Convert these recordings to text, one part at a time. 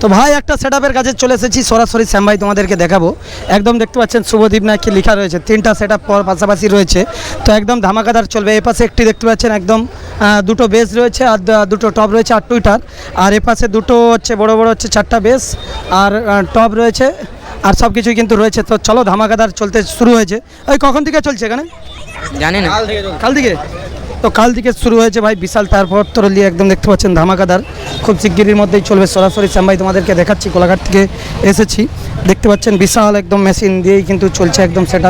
তো ভাই একটা সেট আপের কাছে চলে এসেছি। সরাসরি শ্যাম ভাই তোমাদেরকে দেখাবো। একদম দেখতে পাচ্ছেন শুভদীপ না কি লেখা রয়েছে। তিনটা সেট আপ পর পাশাপাশি রয়েছে। তো একদম ধামাকাদার চলবে। এই পাশে একটি দেখতে পাচ্ছেন একদম দুটো বেস রয়েছে আর দুটো টপ রয়েছে আর টুইটার আর এ পাশে দুটো হচ্ছে বড় বড় হচ্ছে চারটা বেস আর টপ রয়েছে আর সব কিছুই কিন্তু রয়েছে। তো চলো ধামাকাদার চলতে শুরু হয়েছে। ওই কখন থেকে চলছে এখানে? জানি না। কাল থেকে? তো কাল থেকে শুরু হয়েছে ভাই বিশাল তারপর তরলি একদম দেখতে পাচ্ছেন ধামাকাদার। খুব শিগগিরির মধ্যেই চলবে। সরাসরি শ্যাম ভাই তোমাদেরকে দেখাচ্ছি, কোলাঘাট থেকে এসেছি। দেখতে পাচ্ছেন বিশাল একদম মেশিন দিয়েই কিন্তু চলছে একদম সেট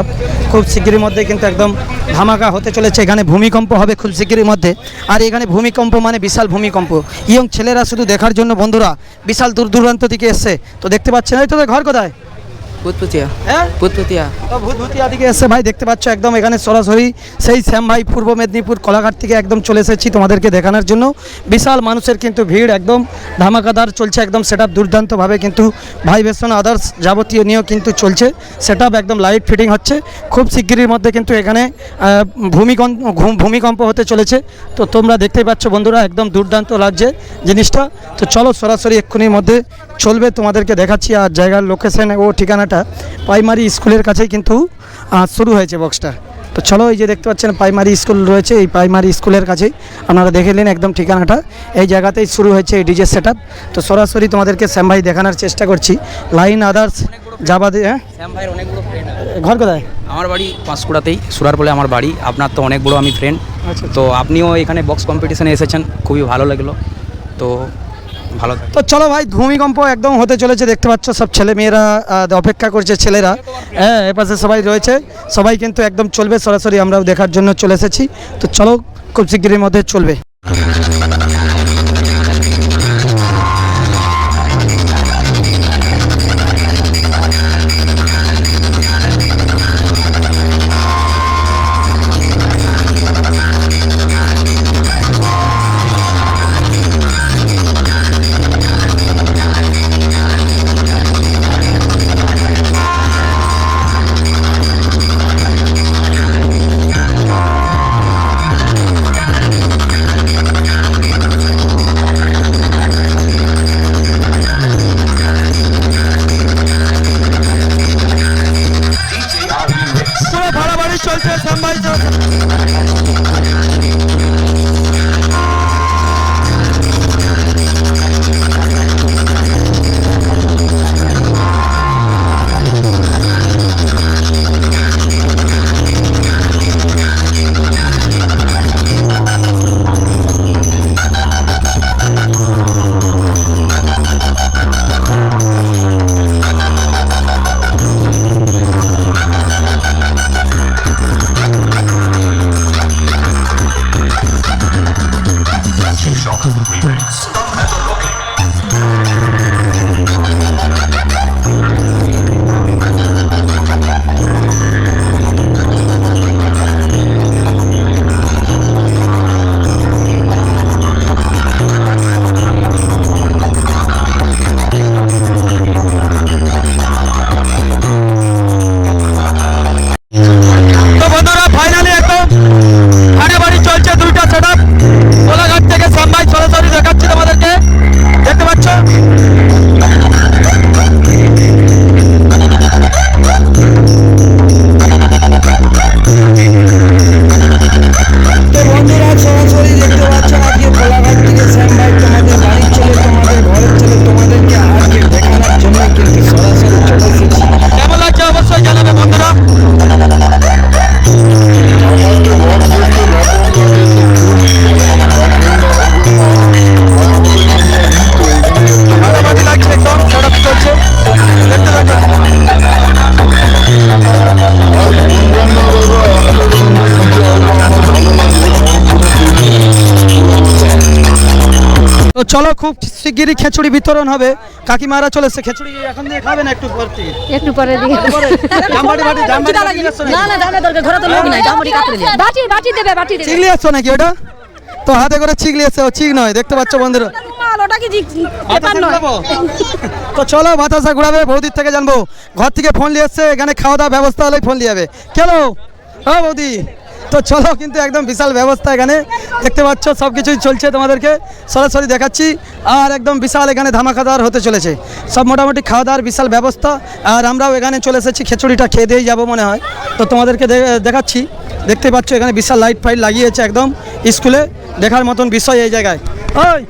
খুব শিগগিরির মধ্যে কিন্তু একদম ধামাকা হতে চলেছে। এখানে ভূমিকম্প হবে খুব শিগগিরির মধ্যে। আর এখানে ভূমিকম্প মানে বিশাল ভূমিকম্প। ইয়ং ছেলেরা শুধু দেখার জন্য বন্ধুরা, বিশাল দূর দূরান্ত থেকে এসছে। তো দেখতে পাচ্ছেন, এই তোদের ঘর কোথায়? পুতপুতিয়া হ্যাঁ? পুতপুতিয়া তো ভূতভূতিয়া দিকে এসে ভাই দেখতে পাচ্ছ একদম এখানে সরাসরি সেই শ্যাম ভাই পূর্ব মেদিনীপুর কলাঘাট থেকে একদম চলে এসেছি তোমাদেরকে দেখানোর জন্য। বিশাল মানুষের কিন্তু ভিড় একদম ধামাকাদার চলছে একদম সেট আপ দুর্দান্তভাবে কিন্তু ভাই বেসন আদার্স যাবতীয় নিয়েও কিন্তু চলছে। সেট একদম লাইট ফিটিং হচ্ছে। খুব শিগগিরির মধ্যে কিন্তু এখানে ভূমিকম্প ভূমিকম্প হতে চলেছে। তো তোমরা দেখতেই পাচ্ছ বন্ধুরা একদম দুর্দান্ত লাগছে জিনিসটা। তো চলো সরাসরি এক্ষুনির মধ্যে চলবে তোমাদেরকে দেখাচ্ছি আর জায়গার লোকেশন ও ঠিকানাটা প্রাইমারি স্কুলের কাছেই কিন্তু শুরু হয়েছে বক্সটা তো চলো এই যে দেখতে পাচ্ছেন প্রাইমারি স্কুল রয়েছে এই প্রাইমারি স্কুলের কাছেই। আপনারা দেখে নিন একদম ঠিকানাটা। এই জায়গাতেই শুরু হয়েছে এই ডিজে সেট তো সরাসরি তোমাদেরকে শ্যাম ভাই দেখানোর চেষ্টা করছি। লাইন আদার্স যাবা দিয়ে হ্যাঁ? শ্যাম ভাইয়ের অনেক ফ্রেন্ড ঘর কোথায়? আমার বাড়ি পাঁশকুড়াতেই সুরার বলে আমার বাড়ি। আপনার তো অনেক বড় আমি ফ্রেন্ড আচ্ছা তো আপনিও এখানে বক্স কম্পিটিশনে এসেছেন খুবই ভালো লাগল। তো ভালো তো চলো ভাই, ভূমিকম্প একদম হতে চলেছে, দেখতে পাচ্ছ সব ছেলে মেয়েরা অপেক্ষা করছে ছেলেরা। হ্যাঁ এপাশে সবাই রয়েছে। সবাই কিন্তু একদম চলবে, সরাসরি আমরাও দেখার জন্য চলে এসেছি। তো চলো, খুব শিগগিরের মধ্যে চলবে। চলো খুব শিগগিরই খিচুড়ি বিতরণ হবে। কাকিমারা চলে এসছে খিচুড়ি এখন দিয়ে খাবে না একটু পর একটু পরে? না না জানে দরকার ঘরে তো লোক নাই জামুরি কাটলে দিয়ে। বাটি বাটি দেবে বাটি দেবে। চিগলি আসছো নাকি ওটা? তো হাতে করে চিগলি এসছে ও চিক নয় দেখতে পাচ্ছ বন্ধুরা। মাল ওটা কি? তো চলো বাতাসা ঘুরাবে বৌদির থেকে জানব। ঘর থেকে ফোন নিয়ে এসছে এখানে খাওয়া দাওয়া ব্যবস্থা হলেই ফোন নিয়ে যাবে। কেন ও বৌদি। তো চলো কিন্তু একদম বিশাল ব্যবস্থা এখানে। দেখতে পাচ্ছ সব কিছুই চলছে তোমাদেরকে। সরাসরি দেখাচ্ছি, আর একদম বিশাল এখানে ধামাকাদার হতে চলেছে। সব মোটামুটি খাওয়া দাওয়ার বিশাল ব্যবস্থা, আর আমরাও এখানে চলে এসেছি, খিচুড়িটা খেয়ে দিয়েই যাব মনে হয়। তো তোমাদেরকে দেখাচ্ছি, দেখতে পাচ্ছ এখানে বিশাল লাইট ফাইট লাগিয়েছে একদম স্কুলে। দেখার মতন বিষয় এই জায়গায়। ওই,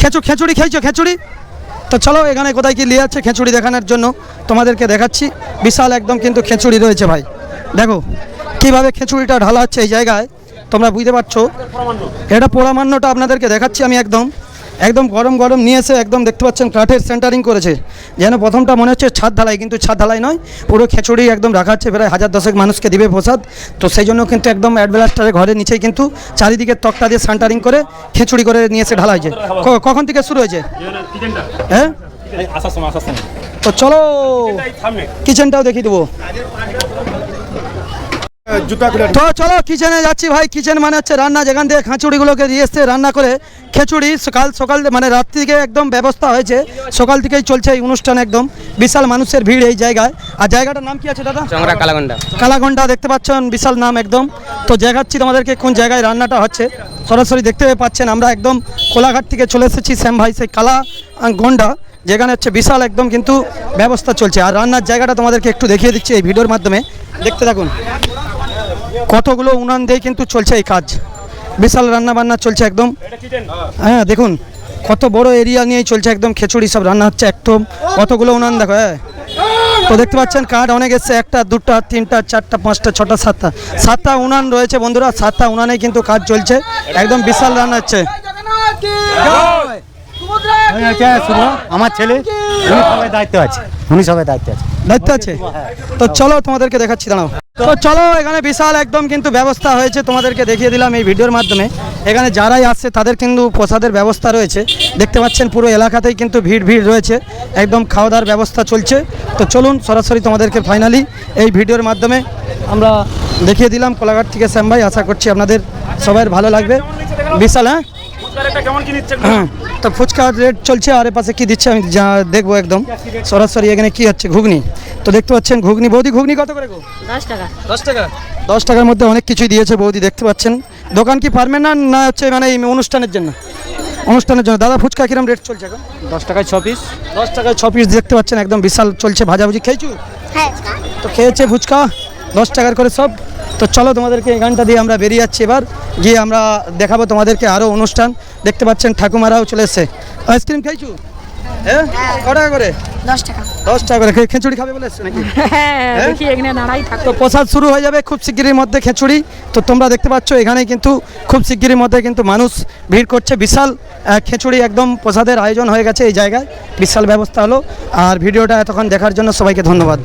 খেচু খেচুড়ি খেয়েছো, খেচুড়ি? তো চলো এখানে কোথায় কি নিয়ে আছে, খেচুড়ি দেখানোর জন্য তোমাদেরকে দেখাচ্ছি। বিশাল একদম কিন্তু খেচুড়ি রয়েছে ভাই। দেখো কীভাবে খেচুড়িটা ঢালা হচ্ছে এই জায়গায় তোমরা বুঝতে পারছ? এটা পোড়ামান্যটা আপনাদেরকে দেখাচ্ছি আমি একদম। একদম গরম গরম নিয়ে এসে একদম দেখতে পাচ্ছেন কাঠের সেন্টারিং করেছে। যেন প্রথমটা মনে হচ্ছে ছাদ ঢালাই কিন্তু ছাদ ঢালাই নয় পুরো খেচুড়ি একদম রাখা হচ্ছে প্রায় হাজার দশেক মানুষকে দিবে প্রসাদ। তো সেই জন্য কিন্তু একদম অ্যাডভেলাস্টারের ঘরের নিচেই কিন্তু চারিদিকে তক্তা দিয়ে সেন্টারিং করে খেচুড়ি করে নিয়ে এসে ঢালা হয়েছে। কখন থেকে শুরু হয়েছে? হ্যাঁ? তো চলো কিচেনটাও দেখিয়ে দেবো। জুতা খুলে তো চলো কিচেনে যাচ্ছি ভাই। কিচেন মানে হচ্ছে রান্না যেখান থেকে খাঁচুড়িগুলোকে দিয়ে এসছে রান্না করে খিচুড়ি সকাল সকাল মানে রাত্রি থেকে একদম ব্যবস্থা হয়েছে। সকাল থেকেই চলছে এই অনুষ্ঠান একদম। বিশাল মানুষের ভিড় এই জায়গায়। আর জায়গাটার নাম কি আছে দাদা? চংরা কালাগন্ডা। কালাগন্ডা দেখতে পাচ্ছেন বিশাল নাম একদম। তো দেখাচ্ছি তোমাদেরকে কোন জায়গায় রান্নাটা হচ্ছে। সরাসরি দেখতে পাচ্ছেন আমরা একদম কোলাঘাট থেকে চলে এসেছি শ্যাম ভাই সেই কালা গন্ডা যেখানে হচ্ছে বিশাল একদম কিন্তু ব্যবস্থা চলছে। আর রান্নার জায়গাটা তোমাদেরকে একটু দেখিয়ে দিচ্ছি এই ভিডিওর মাধ্যমে। দেখতে থাকুন। কতগুলো উনান দিয়ে কিন্তু চলছে এই কাজ। বিশাল রান্না বান্না চলছে একদম। হ্যাঁ দেখুন, কত বড় এরিয়া নিয়েই চলছে একদম খিচুড়ি, সব রান্না হচ্ছে একদম। কতগুলো উনান দেখো হ্যাঁ। তো দেখতে পাচ্ছেন কাঠ অনেক এসছে, একটা, দুটা, তিনটা, চারটা, পাঁচটা, ছটা, সাতটা। সাতটা উনান রয়েছে বন্ধুরা, সাতটা উনানে কিন্তু কাজ চলছে। একদম বিশাল রান্না হচ্ছে। আমার ছেলে উনি সবাই দায়িত্ব আছে উনি সবাই দায়িত্ব আছে। দায়িত্ব আছে। তো চলো তোমাদেরকে দেখাচ্ছি দাঁড়াও। তো চলো এখানে বিশাল একদম কিন্তু ব্যবস্থা হয়েছে তোমাদেরকে দেখিয়ে দিলাম এই ভিডিওর মাধ্যমে। এখানে যারাই আসছে তাদের কিন্তু প্রসাদের ব্যবস্থা রয়েছে। দেখতে পাচ্ছেন পুরো এলাকাতেই কিন্তু ভিড় ভিড় রয়েছে। একদম খাওয়া দাওয়ার ব্যবস্থা চলছে। তো চলুন সরাসরি তোমাদেরকে ফাইনালি এই ভিডিওর মাধ্যমে আমরা দেখিয়ে দিলাম কোলাঘাট থেকে শ্যাম ভাই। আশা করছি আপনাদের সবাই ভালো লাগবে। বিশাল হ্যাঁ? হ্যাঁ তো ফুচকা রেট চলছে আর পাশে কি দিচ্ছে আমি যা দেখব একদম। সরাসরি এখানে কি হচ্ছে ঘুগনি? তো দেখতে পাচ্ছেন ঘুগনি বৌদি ঘুগনি কত করে গো? দশ টাকা। দশ টাকা? দশ টাকার মধ্যে অনেক কিছুই দিয়েছে বৌদি দেখতে পাচ্ছেন। দোকান কি পারবেন না না হচ্ছে মানে এই অনুষ্ঠানের জন্য? অনুষ্ঠানের জন্য। দাদা ফুচকা কিরম রেট চলছে এখন? দশ টাকায় ছ পিস দশ টাকায় ছ পিস দেখতে পাচ্ছেন একদম বিশাল চলছে ভাজাভুজি। খেয়েছু? তো খেয়েছে ফুচকা? দশ টাকার করে সব? তো চলো তোমাদেরকে এই গানটা দিয়ে আমরা বেরিয়ে যাচ্ছি এবার। গিয়ে আমরা দেখাবো তোমাদেরকে আরও অনুষ্ঠান। দেখতে পাচ্ছেন ঠাকুমারাও চলে এসছে। আইসক্রিম খাইছু? হ্যাঁ? ক টাকা করে? দশ টাকা। দশ টাকা করে। খিচুড়ি খাবে বলে নাকি? হ্যাঁ থাকতো তো প্রসাদ শুরু হয়ে যাবে খুব শিগগিরির মধ্যে খিচুড়ি। তো তোমরা দেখতে পাচ্ছ এখানে কিন্তু খুব শিগগিরির মধ্যে কিন্তু মানুষ ভিড় করছে। বিশাল খিচুড়ি একদম প্রসাদের আয়োজন হয়ে গেছে এই জায়গায়। বিশাল ব্যবস্থা হলো। আর ভিডিওটা এতক্ষণ দেখার জন্য সবাইকে ধন্যবাদ।